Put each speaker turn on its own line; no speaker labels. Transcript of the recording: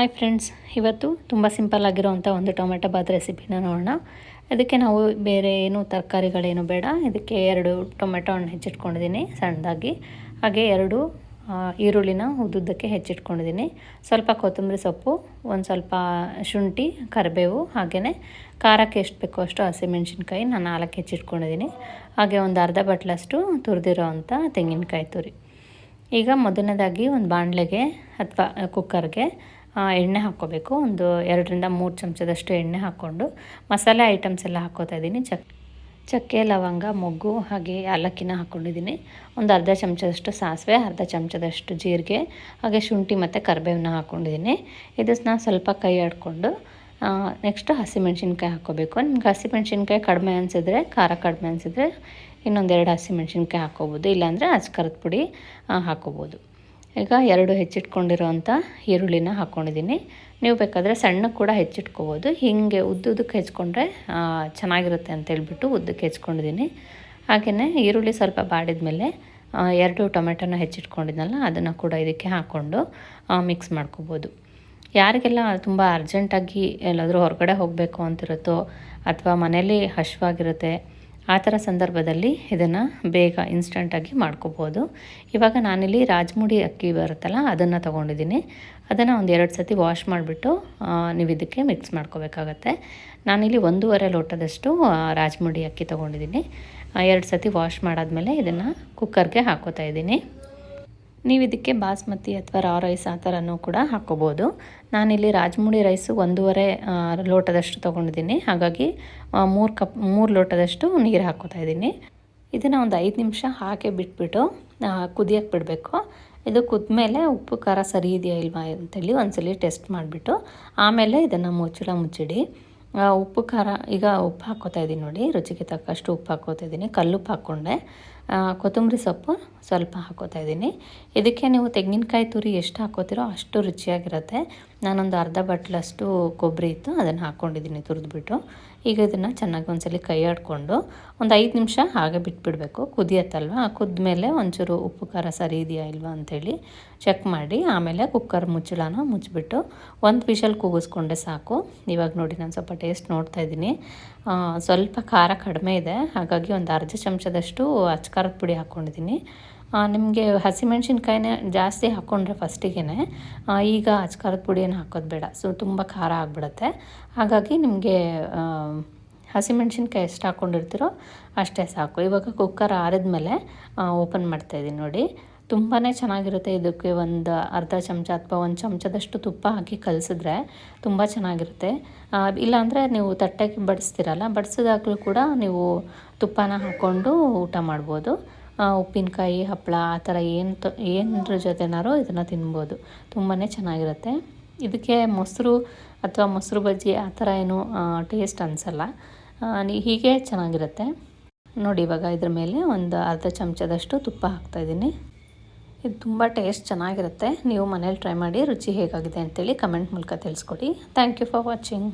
Hi friends ಇವತ್ತು ತುಂಬ simple ಆಗಿರೋವಂಥ ಒಂದು ಟೊಮೆಟೊ ಬಾತ್ ರೆಸಿಪಿನ ನೋಡೋಣ. ಅದಕ್ಕೆ ನಾವು ಬೇರೆ ಏನು ತರಕಾರಿಗಳೇನು ಬೇಡ. ಇದಕ್ಕೆ ಎರಡು ಟೊಮೆಟೊ ಹಣ್ಣು ಹೆಚ್ಚಿಟ್ಕೊಂಡಿದ್ದೀನಿ ಸಣ್ಣದಾಗಿ. ಹಾಗೆ ಎರಡು ಈರುಳ್ಳಿನ ಉದ್ದುದ್ದಕ್ಕೆ ಹೆಚ್ಚಿಟ್ಕೊಂಡಿದ್ದೀನಿ. ಸ್ವಲ್ಪ ಕೊತ್ತಂಬರಿ ಸೊಪ್ಪು, ಒಂದು ಸ್ವಲ್ಪ ಶುಂಠಿ, ಕರಿಬೇವು ಹಾಗೆಯೇ ಖಾರಕ್ಕೆ ಎಷ್ಟು ಬೇಕೋ ಅಷ್ಟು ಹಸಿಮೆಣ್ಸಿನ್ಕಾಯಿ ನಾನು ನಾಲ್ಕು ಹೆಚ್ಚಿಟ್ಕೊಂಡಿದ್ದೀನಿ. ಹಾಗೆ ಒಂದು ಅರ್ಧ ಬಟ್ಲಷ್ಟು ತುರಿದಿರೋ ಅಂಥ ತೆಂಗಿನಕಾಯಿ ತುರಿ. ಈಗ ಮೊದಲನೇದಾಗಿ ಒಂದು ಬಾಣಲೆಗೆ ಅಥವಾ ಕುಕ್ಕರ್ಗೆ ಎಣ್ಣೆ ಹಾಕ್ಕೋಬೇಕು. ಒಂದು ಎರಡರಿಂದ ಮೂರು ಚಮಚದಷ್ಟು ಎಣ್ಣೆ ಹಾಕ್ಕೊಂಡು ಮಸಾಲೆ ಐಟಮ್ಸ್ ಎಲ್ಲ ಹಾಕ್ಕೋತಾ ಇದ್ದೀನಿ. ಚಕ್, ಚಕ್ಕೆ, ಲವಂಗ, ಮೊಗ್ಗು ಹಾಗೆ ಏಲಕ್ಕಿನ ಹಾಕ್ಕೊಂಡಿದ್ದೀನಿ. ಒಂದು ಅರ್ಧ ಚಮಚದಷ್ಟು ಸಾಸಿವೆ, ಅರ್ಧ ಚಮಚದಷ್ಟು ಜೀರಿಗೆ, ಹಾಗೆ ಶುಂಠಿ ಮತ್ತು ಕರಿಬೇವನ್ನ ಹಾಕ್ಕೊಂಡಿದ್ದೀನಿ. ಇದನ್ನ ಸ್ವಲ್ಪ ಕೈ ಆಡಿಕೊಂಡು ನೆಕ್ಸ್ಟು ಹಸಿಮೆಣ್ಸಿನ್ಕಾಯಿ ಹಾಕ್ಕೋಬೇಕು. ನಿಮ್ಗೆ ಹಸಿಮೆಣ್ಸಿನ್ಕಾಯಿ ಕಡಿಮೆ ಅನಿಸಿದ್ರೆ, ಖಾರ ಕಡಿಮೆ ಅನಿಸಿದ್ರೆ ಇನ್ನೊಂದೆರಡು ಹಸಿಮೆಣ್ಸಿನ್ಕಾಯಿ ಹಾಕ್ಕೋಬೋದು. ಇಲ್ಲಾಂದರೆ ಅಚ್ಕರದ ಪುಡಿ ಹಾಕ್ಕೋಬೋದು. ಈಗ ಎರಡು ಹೆಚ್ಚಿಟ್ಕೊಂಡಿರೋವಂಥ ಈರುಳ್ಳಿನ ಹಾಕ್ಕೊಂಡಿದ್ದೀನಿ ನೀವು ಬೇಕಾದರೆ ಸಣ್ಣ ಕೂಡ ಹೆಚ್ಚಿಟ್ಕೋಬೋದು. ಹೀಗೆ ಉದ್ದುದಕ್ಕೆ ಹೆಚ್ಕೊಂಡ್ರೆ ಚೆನ್ನಾಗಿರುತ್ತೆ ಅಂತ ಹೇಳ್ಬಿಟ್ಟು ಉದ್ದಕ್ಕೆ ಹೆಚ್ಕೊಂಡಿದ್ದೀನಿ. ಹಾಗೆಯೇ ಈರುಳ್ಳಿ ಸ್ವಲ್ಪ ಬಾಡಿದ ಮೇಲೆ ಎರಡು ಟೊಮೆಟೊನ ಹೆಚ್ಚಿಟ್ಕೊಂಡಿದ್ನಲ್ಲ, ಅದನ್ನು ಕೂಡ ಇದಕ್ಕೆ ಹಾಕ್ಕೊಂಡು ಮಿಕ್ಸ್ ಮಾಡ್ಕೋಬೋದು. ಯಾರಿಗೆಲ್ಲ ತುಂಬ ಅರ್ಜೆಂಟಾಗಿ ಎಲ್ಲಾದರೂ ಹೊರಗಡೆ ಹೋಗಬೇಕು ಅಂತಿರುತ್ತೋ, ಅಥವಾ ಮನೇಲಿ ಹಶ್ವಾಗಿರುತ್ತೆ ಆ ಥರ ಸಂದರ್ಭದಲ್ಲಿ ಇದನ್ನು ಬೇಗ ಇನ್ಸ್ಟಂಟಾಗಿ ಮಾಡ್ಕೋಬೋದು. ಇವಾಗ ನಾನಿಲ್ಲಿ ರಾಜಮುಡಿ ಅಕ್ಕಿ ಬರುತ್ತಲ್ಲ, ಅದನ್ನು ತೊಗೊಂಡಿದ್ದೀನಿ. ಅದನ್ನು ಒಂದು ಎರಡು ಸತಿ ವಾಶ್ ಮಾಡಿಬಿಟ್ಟು ನೀವು ಇದಕ್ಕೆ ಮಿಕ್ಸ್ ಮಾಡ್ಕೋಬೇಕಾಗತ್ತೆ. ನಾನಿಲ್ಲಿ ಒಂದೂವರೆ ಲೋಟದಷ್ಟು ರಾಜ್ಮುಡಿ ಅಕ್ಕಿ ತೊಗೊಂಡಿದ್ದೀನಿ. ಎರಡು ಸತಿ ವಾಶ್ ಮಾಡಾದಮೇಲೆ ಇದನ್ನು ಕುಕ್ಕರ್ಗೆ ಹಾಕೋತಾ ಇದ್ದೀನಿ. ನೀವು ಇದಕ್ಕೆ ಬಾಸ್ಮತಿ ಅಥವಾ ರಾ ರೈಸ್ ಆ ಥರನೂ ಕೂಡ ಹಾಕ್ಕೋಬೋದು. ನಾನಿಲ್ಲಿ ರಾಜಮುಡಿ ರೈಸು ಒಂದೂವರೆ ಲೋಟದಷ್ಟು ತೊಗೊಂಡಿದ್ದೀನಿ. ಹಾಗಾಗಿ ಮೂರು ಕಪ್, ಮೂರು ಲೋಟದಷ್ಟು ನೀರು ಹಾಕ್ಕೋತಾ ಇದ್ದೀನಿ. ಇದನ್ನು ಒಂದು ಐದು ನಿಮಿಷ ಹಾಕಿ ಬಿಟ್ಬಿಟ್ಟು ಕುದಿಯೋಕ್ಕೆ ಬಿಡಬೇಕು. ಇದು ಕುದ್ಮೇಲೆ ಉಪ್ಪು, ಖಾರ ಸರಿ ಇದೆಯಾ ಇಲ್ವಾ ಅಂತೇಳಿ ಒಂದ್ಸಲಿ ಟೆಸ್ಟ್ ಮಾಡಿಬಿಟ್ಟು, ಆಮೇಲೆ ಇದನ್ನು ಮುಚ್ಚಳ ಮುಚ್ಚಿಡಿ. ಉಪ್ಪು, ಖಾರ, ಈಗ ಉಪ್ಪು ಹಾಕೋತಾ ಇದ್ದೀನಿ ನೋಡಿ, ರುಚಿಗೆ ತಕ್ಕಷ್ಟು ಉಪ್ಪು ಹಾಕೋತಾ ಇದ್ದೀನಿ ಕಲ್ಲುಪ್ಪು ಹಾಕ್ಕೊಂಡೆ. ಕೊತ್ತಂಬರಿ ಸೊಪ್ಪು ಸ್ವಲ್ಪ ಹಾಕೋತಾ ಇದ್ದೀನಿ. ಇದಕ್ಕೆ ನೀವು ತೆಂಗಿನಕಾಯಿ ತುರಿ ಎಷ್ಟು ಹಾಕೋತಿರೋ ಅಷ್ಟು ರುಚಿಯಾಗಿರುತ್ತೆ. ನಾನೊಂದು ಅರ್ಧ ಬಟ್ಲಷ್ಟು ಕೊಬ್ಬರಿ ಇತ್ತು, ಅದನ್ನು ಹಾಕ್ಕೊಂಡಿದ್ದೀನಿ ತುರಿದ್ಬಿಟ್ಟು. ಈಗ ಇದನ್ನು ಚೆನ್ನಾಗಿ ಒಂದ್ಸಲಿ ಕೈ ಆಡಿಕೊಂಡು ಒಂದು ಐದು ನಿಮಿಷ ಹಾಗೆ ಬಿಟ್ಬಿಡಬೇಕು. ಕುದಿಯತ್ತಲ್ವ? ಕುದ್ಮೇಲೆ ಒಂಚೂರು ಉಪ್ಪು, ಖಾರ ಸರಿ ಇದೆಯಾ ಇಲ್ವಾ ಅಂಥೇಳಿ ಚೆಕ್ ಮಾಡಿ, ಆಮೇಲೆ ಕುಕ್ಕರ್ ಮುಚ್ಚಳನ ಮುಚ್ಚಿಬಿಟ್ಟು ಒಂದು ವಿಷಲ್ ಕೂಗಿಸ್ಕೊಂಡೆ ಸಾಕು. ಇವಾಗ ನೋಡಿ ನಾನು ಸ್ವಲ್ಪ ಟೇಸ್ಟ್ ನೋಡ್ತಾ ಇದ್ದೀನಿ. ಸ್ವಲ್ಪ ಖಾರ ಕಡಿಮೆ ಇದೆ. ಹಾಗಾಗಿ ಒಂದು ಅರ್ಧ ಚಮಚದಷ್ಟು ಅಚ್ಕಾರದ ಪುಡಿ ಹಾಕ್ಕೊಂಡಿದ್ದೀನಿ ನಿಮಗೆ ಹಸಿಮೆಣ್ಸಿನ್ಕಾಯಿನೇ ಜಾಸ್ತಿ ಹಾಕ್ಕೊಂಡ್ರೆ ಫಸ್ಟಿಗೆ ಈಗ ಅಚ್ಕಾರದ ಪುಡಿಯನ್ನು ಹಾಕೋದು ಬೇಡ. ಸೊ ತುಂಬ ಖಾರ ಆಗಿಬಿಡುತ್ತೆ. ಹಾಗಾಗಿ ನಿಮಗೆ ಹಸಿಮೆಣ್ಸಿನ್ಕಾಯಿ ಎಷ್ಟು ಹಾಕ್ಕೊಂಡಿರ್ತೀರೋ ಅಷ್ಟೇ ಸಾಕು. ಇವಾಗ ಕುಕ್ಕರ್ ಆರಿದ್ಮೇಲೆ ಓಪನ್ ಮಾಡ್ತಾಯಿದ್ದೀನಿ ನೋಡಿ. ತುಂಬಾ ಚೆನ್ನಾಗಿರುತ್ತೆ ಇದಕ್ಕೆ ಒಂದು ಅರ್ಧ ಚಮಚ ಅಥವಾ ಒಂದು ಚಮಚದಷ್ಟು ತುಪ್ಪ ಹಾಕಿ ಕಲಸಿದ್ರೆ ತುಂಬ ಚೆನ್ನಾಗಿರುತ್ತೆ. ಇಲ್ಲಾಂದರೆ ನೀವು ತಟ್ಟೆಗೆ ಬಡಿಸ್ತೀರಲ್ಲ, ಬಡಿಸಿದಾಗಲೂ ಕೂಡ ನೀವು ತುಪ್ಪನ ಹಾಕ್ಕೊಂಡು ಊಟ ಮಾಡ್ಬೋದು. ಉಪ್ಪಿನಕಾಯಿ ಹಪ್ಪಳ ಆ ಥರ ಏನು ತ, ಏನರ ಜೊತೆನಾರು ಇದನ್ನು ತಿನ್ಬೋದು. ತುಂಬಾ ಚೆನ್ನಾಗಿರುತ್ತೆ. ಇದಕ್ಕೆ ಮೊಸರು ಅಥವಾ ಮೊಸರು ಬಜ್ಜಿ ಆ ಥರ ಏನು ಟೇಸ್ಟ್ ಅನಿಸಲ್ಲ. ಹೀಗೆ ಚೆನ್ನಾಗಿರುತ್ತೆ. ನೋಡಿ ಇವಾಗ ಇದ್ರ ಮೇಲೆ ಒಂದು ಅರ್ಧ ಚಮಚದಷ್ಟು ತುಪ್ಪ ಹಾಕ್ತಾಯಿದ್ದೀನಿ ಇದು ತುಂಬ ಟೇಸ್ಟ್ ಚೆನ್ನಾಗಿರುತ್ತೆ. ನೀವು ಮನೇಲಿ ಟ್ರೈ ಮಾಡಿ, ರುಚಿ ಹೇಗಾಗಿದೆ ಅಂತೇಳಿ ಕಮೆಂಟ್ ಮೂಲಕ ತಿಳಿಸ್ಕೊಡಿ. Thank you for watching